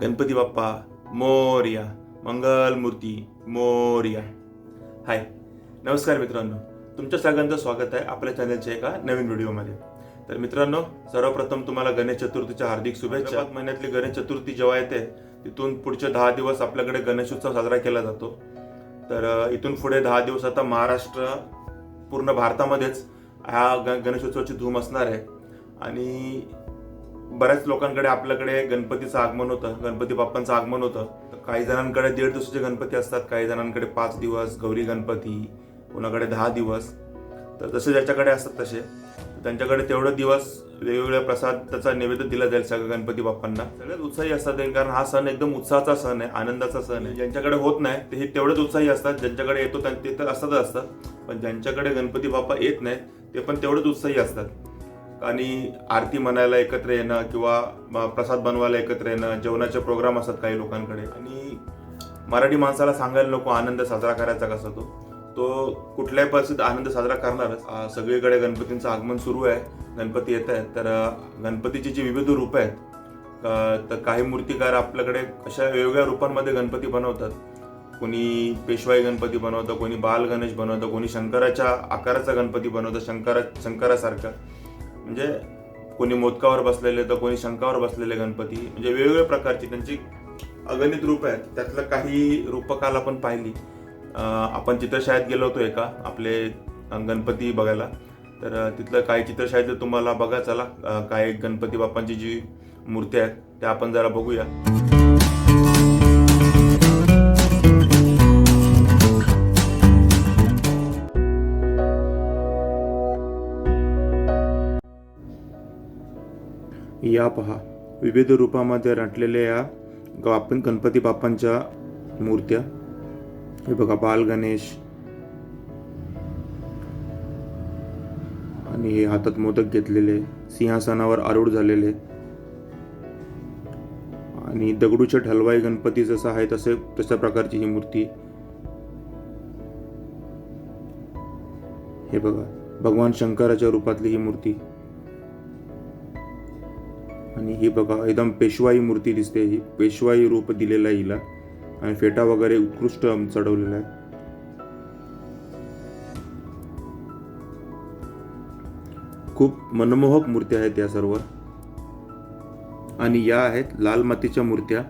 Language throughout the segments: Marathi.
गणपती बाप्पा मोर्या मंगलमूर्ती मोर्या. हाय नमस्कार मित्रांनो. तुमच्या सगळ्यांचं स्वागत आहे आपल्या चॅनलच्या एका नवीन व्हिडिओमध्ये. तर मित्रांनो सर्वप्रथम तुम्हाला गणेश चतुर्थीच्या हार्दिक शुभेच्छा. महिन्यातली गणेश चतुर्थी जेव्हा येते तिथून पुढचे दहा दिवस आपल्याकडे गणेशोत्सव साजरा केला जातो. तर इथून पुढे दहा दिवस आता महाराष्ट्र पूर्ण भारतामध्येच हा ग गणेशोत्सवाची धूम असणार आहे. आणि बऱ्याच लोकांकडे आपल्याकडे गणपतीचं आगमन होतं गणपती बाप्पांचं आगमन होतं. तर काही जणांकडे दीड दिवसाचे गणपती असतात काही जणांकडे पाच दिवस गौरी गणपती कोणाकडे दहा दिवस. तर जसे ज्याच्याकडे असतात तसे. त्यांच्याकडे तेवढे दिवस वेगवेगळ्या प्रसाद त्याचा नैवेद्य दिला जाईल सगळ्या गणपती बाप्पांना. सगळ्यात उत्साही असतात कारण हा सण एकदम उत्साहाचा सण आहे आनंदाचा सण आहे. ज्यांच्याकडे होत नाही ते हे तेवढेच उत्साही असतात. ज्यांच्याकडे येतो त्यां- ते तर असतातच असतात. पण ज्यांच्याकडे गणपती बाप्पा येत नाही ते पण तेवढेच उत्साही असतात. आणि आरती म्हणायला एकत्र येणं किंवा प्रसाद बनवायला एकत्र येणं जेवणाचे प्रोग्राम असतात काही लोकांकडे. आणि मराठी माणसाला सांगायला नको आनंद साजरा करायचा कसा तो? तो कुठल्याही परिस्थितीत आनंद साजरा करणारच. सगळीकडे गणपतींचं आगमन सुरू आहे गणपती येत आहेत. तर गणपतीची जी विविध रूपं आहेत तर काही मूर्तिकार आपल्याकडे अशा वेगवेगळ्या रूपांमध्ये गणपती बनवतात. कोणी पेशवाई गणपती बनवतं कोणी बाल गणेश बनवतं कोणी शंकराच्या आकाराचा गणपती बनवतं शंकरा शंकरासारखा. म्हणजे कोणी मोदकावर बसलेले तर कोणी शंकावर बसलेले गणपती. म्हणजे वेगवेगळ्या प्रकारची त्यांची अगणित रूप आहेत. त्यातलं काही रूपं काल आपण पाहिली आपण चित्रशाळेत गेलो होतो एका आपले गणपती बघायला. तर तिथलं काही चित्रशाळेत तुम्हाला बघा चला काही गणपती बाप्पांची जी मूर्ती आहेत त्या आपण जरा बघूया. या पहा विविध रूपामध्ये नटलेल्या या आपण गणपती बाप्पांच्या मूर्त्या. हे बघा बाल गणेश. आणि हे हातात मोदक घेतलेले सिंहासनावर आरूढ झालेले. आणि दगडूचे हलवाई गणपती जसं आहे तसे तशा प्रकारची ही मूर्ती. हे बघा भगवान शंकराच्या रूपातली ही मूर्ती. आणि ही बघा एकदम पेशवाई मूर्ती दिसते ही. पेशवाई रूप दिलेलं आहे हिला. आणि फेटा वगैरे उत्कृष्ट चढवलेला आहे. खूप मनमोहक मूर्त्या आहेत या सर्व. आणि या आहेत लाल मातीच्या मूर्त्या.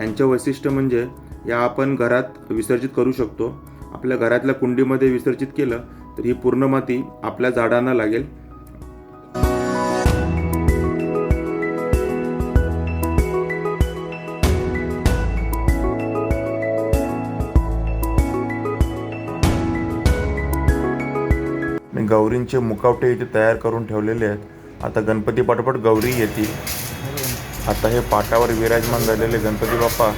यांचं वैशिष्ट्य म्हणजे या आपण घरात विसर्जित करू शकतो. आपल्या घरातल्या कुंडीमध्ये विसर्जित केलं तर ही पूर्ण माती आपल्या झाडांना लागेल. गौरींचे मुकावटे इथे तयार करून ठेवलेले आहेत. आता गणपती पाठोपाठ गौरी येतील. आता हे पाटावर विराजमान झालेले गणपती बाप्पा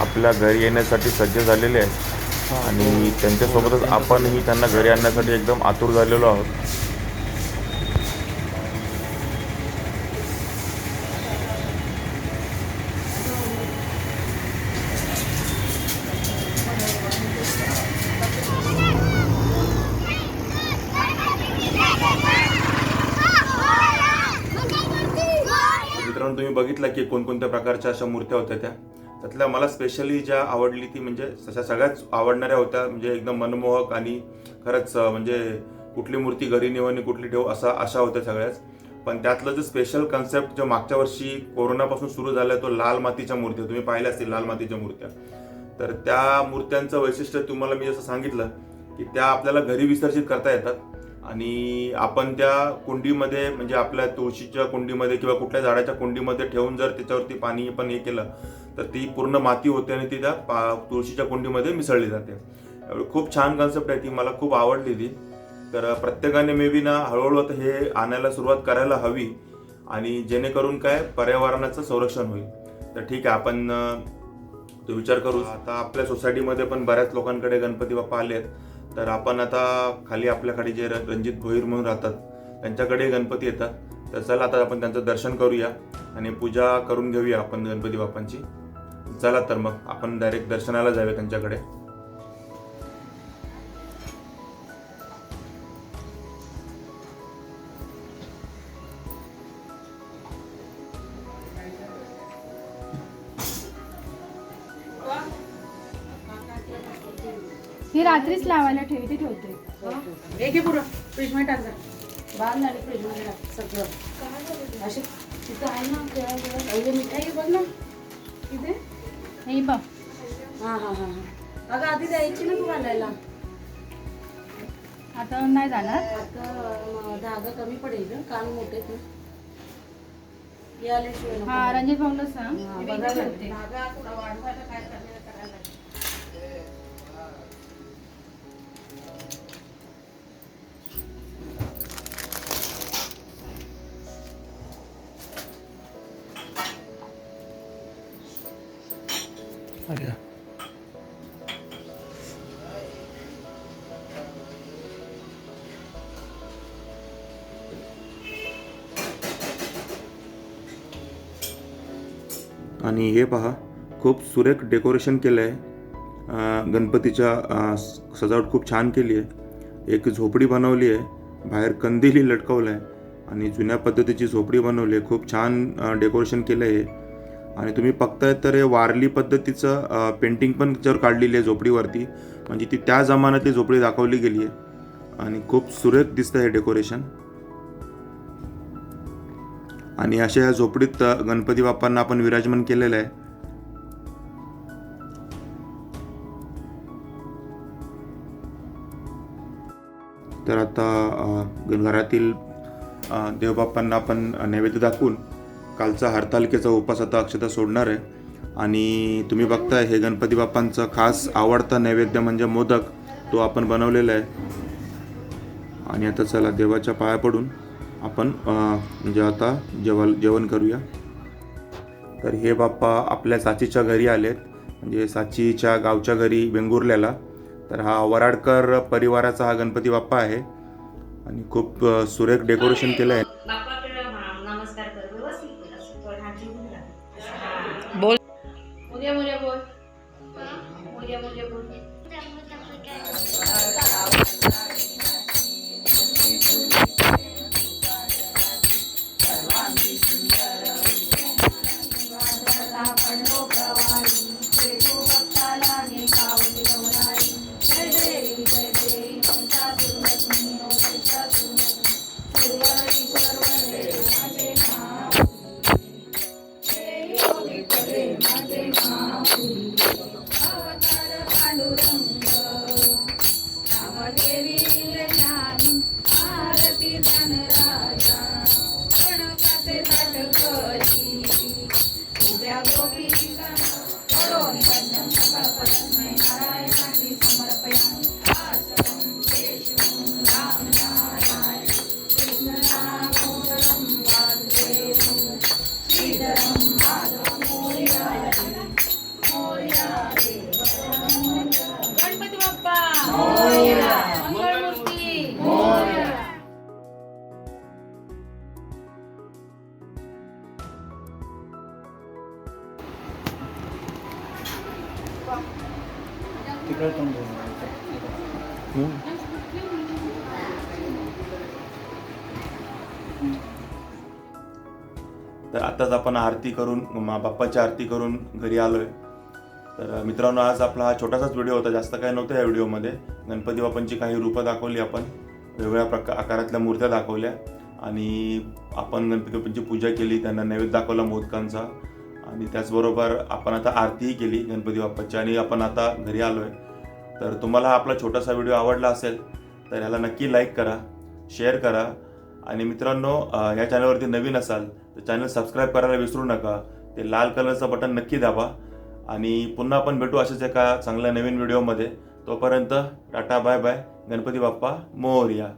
आपल्या घरी येण्यासाठी सज्ज झालेले आहेत. आणि त्यांच्यासोबतच आपणही त्यांना घरी आणण्यासाठी एकदम आतुर झालेलो आहोत. बघितलं की कोणकोणत्या प्रकारच्या अशा मूर्त्या होत्या त्या. त्यातल्या मला स्पेशली ज्या आवडली ती म्हणजे तशा सगळ्याच आवडणाऱ्या होत्या म्हणजे एकदम मनमोहक आणि खरंच म्हणजे कुठली मूर्ती घरी नेऊ आणि कुठली ठेवू असा अशा होत्या सगळ्याच. पण त्यातलं जे स्पेशल कन्सेप्ट जो मागच्या वर्षी कोरोनापासून सुरू झाला तो लाल मातीच्या मूर्त्या तुम्ही पाहिल्या असतील लाल मातीच्या मूर्त्या. तर त्या मूर्त्यांचं वैशिष्ट्य तुम्हाला मी जसं सांगितलं की त्या आपल्याला घरी विसर्जित करता येतात. आणि आपण त्या कुंडीमध्ये म्हणजे आपल्या तुळशीच्या कुंडीमध्ये किंवा कुठल्या झाडाच्या कुंडीमध्ये ठेवून जर त्याच्यावरती पाणी पण हे केलं तर ती पूर्ण माती होते आणि ती त्या पा तुळशीच्या कुंडीमध्ये मिसळली जाते. खूप छान कन्सेप्ट आहे ती मला खूप आवडली ती तर प्रत्येकाने मे बी ना हळूहळू आता हे आणायला सुरुवात करायला हवी आणि जेणेकरून काय पर्यावरणाचं संरक्षण होईल. तर ठीक आहे आपण तो विचार करू. आता आपल्या सोसायटीमध्ये पण बऱ्याच लोकांकडे गणपती बाप्पा आले आहेत तर आपण आता खाली आपल्याकडे जे र- रणजित भोईर म्हणून राहतात त्यांच्याकडे गणपती येतात. तर चला आता आपण त्यांचं दर्शन करूया आणि पूजा करून घेऊया आपण गणपती बाप्पांची. चला तर मग आपण डायरेक्ट दर्शनाला जाऊया त्यांच्याकडे. ही रात्रीच लावायला ठेवते ठेवते. एक हे. पुढं. फ्रीजमध्ये टाक बांध आणि फ्रीजमध्ये टाक सगळं. असे तिथं आहे ना. पहिले मिठाई बघ ना. तिथे हे बघ. हां हां हां हां. अगं आधी द्यायची ना तू घालायला. आता नाही जाणार? आता धागा कमी पडेल कान मोठे आहेत ना. हे. हा रणजित भाऊला सांग. धागा थोडा वाढवायला काय करायला अरे आणि हे पहा खूप सुरेख डेकोरेशन केलं आहे गणपतीच्या सजावट खूप छान केली आहे. एक झोपडी बनवली आहे. बाहेर कंदीलही लटकवलं आहे आणि जुन्या पद्धतीची झोपडी बनवली आहे. खूप छान डेकोरेशन केलं आहे आणि तुम्ही बघताय तर हे वारली पद्धतीचं पेंटिंग पण त्याच्यावर काढलेली आहे झोपडीवरती म्हणजे ती त्या जमान्यातली झोपडी दाखवली गेली आहे. आणि खूप सुरेख दिसतं हे डेकोरेशन आणि अशा या झोपडीत गणपती बाप्पांना आपण विराजमान केलेलं आहे. तर आता घरातील देवबाप्पांना आपण नैवेद्य दाखवून कालचा हरतालिकेचा उपास आता अक्षता सोडणार आहे. आणि तुम्ही बघताय हे गणपती बाप्पांचं खास आवडता नैवेद्य म्हणजे मोदक तो आपण बनवलेला आहे. आणि आता चला देवाच्या पाया पडून आपण म्हणजे आता जेवल जेवण करूया. तर हे बाप्पा आपल्या साचीच्या घरी आलेत. म्हणजे साचीच्या गावच्या घरी वेंगुर्ल्याला. तर हा वराडकर परिवाराचा हा गणपती बाप्पा आहे. आणि खूप सुरेख डेकोरेशन केलं आहे मोरया मोरया बोल मोरया मोरया बोल गणपती तर आत्ताच आपण आरती करून मा- बाप्पाची आरती करून घरी आलोय. तर मित्रांनो आज आपला हा छोटासाच व्हिडिओ होता. जास्त काय नव्हतं या व्हिडिओमध्ये. गणपती बाप्पांची काही रूपं दाखवली आपण. वेगवेगळ्या प्रकार आकारातल्या मूर्त्या दाखवल्या. आणि आपण गणपती बाप्पांची पूजा केली त्यांना नैवेद्य दाखवला मोदकांचा. आणि त्याचबरोबर आपण आता आरतीही केली गणपती बाप्पाची. आणि आपण आता घरी आलोय. तर तुम्हाला हा आपला छोटासा व्हिडिओ आवडला असेल तर ह्याला नक्की लाईक करा शेअर करा. आणि मित्रांनो ह्या या चॅनलवरती नवीन असाल तर चॅनल सबस्क्राईब करायला विसरू नका. ते लाल कलरचं बटन नक्की दाबा. आणि पुन्हा आपण भेटू अशाच एका चांगल्या नवीन व्हिडिओमध्ये तोपर्यंत tata bye bye Ganpati Bappa Morya.